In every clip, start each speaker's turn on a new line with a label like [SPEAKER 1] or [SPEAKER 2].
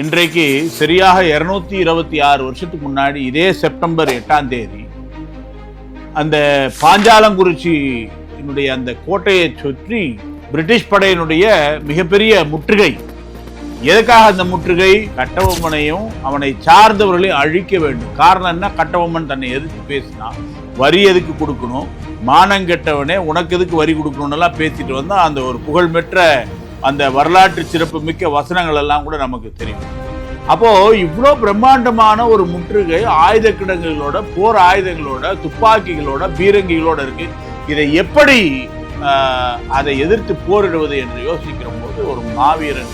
[SPEAKER 1] இன்றைக்கு சரியாக இருநூத்தி இருபத்தி ஆறு வருஷத்துக்கு முன்னாடி இதே செப்டம்பர் எட்டாம் தேதி அந்த பாஞ்சாலங்குறிச்சி என்னுடைய அந்த கோட்டையை சுற்றி பிரிட்டிஷ் படையினுடைய மிகப்பெரிய முற்றுகை. எதுக்காக அந்த முற்றுகை? கட்டபொம்மனையும் அவனை சார்ந்தவர்களையும் அழிக்க வேண்டும். காரணம் என்ன? கட்டபொம்மன் தன்னை எதிர்த்து பேசினா வரி எதுக்கு கொடுக்கணும்? மானங்கெட்டவனே உனக்கு எதுக்கு வரி கொடுக்கணும்னு எல்லாம் பேசிட்டு வந்தால் அந்த ஒரு புகழ்பெற்ற அந்த வரலாற்று சிறப்பு மிக்க வசனங்கள் எல்லாம் கூட நமக்கு தெரியும். அப்போ இவ்வளோ பிரம்மாண்டமான ஒரு முற்றுகை ஆயுத கிடங்குகளோட போர் ஆயுதங்களோட துப்பாக்கிகளோட பீரங்கிகளோட இருக்கு. இதை எப்படி அதை எதிர்த்து போரிடுவது என்று யோசிக்கிற போது ஒரு மாவீரன்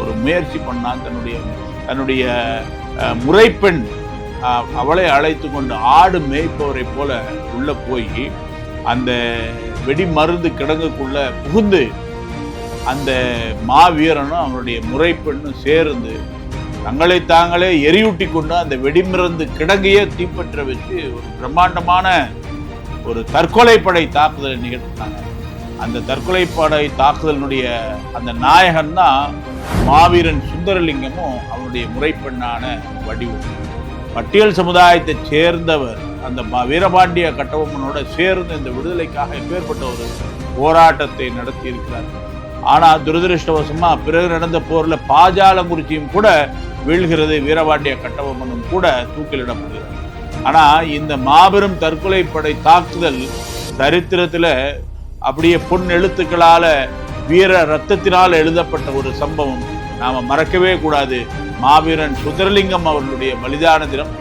[SPEAKER 1] ஒரு முயற்சி பண்ணான். தன்னுடைய தன்னுடைய முறைப்பெண் அவளை அழைத்து கொண்டு ஆடு மேய்ப்பவரை போல உள்ள போய் அந்த வெடி மருந்து கிடங்குக்குள்ள புகுந்து அந்த மாவீரனும் அவனுடைய முறைப்பெண்ணும் சேர்ந்து தங்களை தாங்களே எரியூட்டி கொண்டு அந்த வெடிமிருந்து கிடங்கையே தீப்பற்ற வச்சு ஒரு பிரம்மாண்டமான ஒரு தற்கொலை படை தாக்குதலை நிகழ்த்தினாங்க. அந்த தற்கொலை படை தாக்குதலினுடைய அந்த நாயகன் தான் மாவீரன் சுந்தரலிங்கமும் அவனுடைய முறைப்பெண்ணான வடிவம் பட்டியல் சமுதாயத்தை சேர்ந்தவர் அந்த வீரபாண்டிய கட்டபொம்மனோட சேர்ந்து இந்த விடுதலைக்காக எப்பேற்பட்ட ஒரு போராட்டத்தை நடத்தி இருக்கிறார் ஆனா துரதிருஷ்டவசமாக பிறகு நடந்த போர்ல பாஜாலங்குறிச்சியும் கூட வீழ்கிறது வீரபாண்டிய கட்டபொம்மனும் கூட தூக்கிலிடப்படுகிறது. ஆனா இந்த மாபெரும் தற்கொலை படை தாக்குதல் சரித்திரத்துல அப்படியே பொன் எழுத்துக்களால வீர ரத்தத்தினால் எழுதப்பட்ட ஒரு சம்பவம் நாம மறக்கவே கூடாது. மாவீரன் சுந்தரலிங்கம் அவர்களுடைய பலிதான தினம்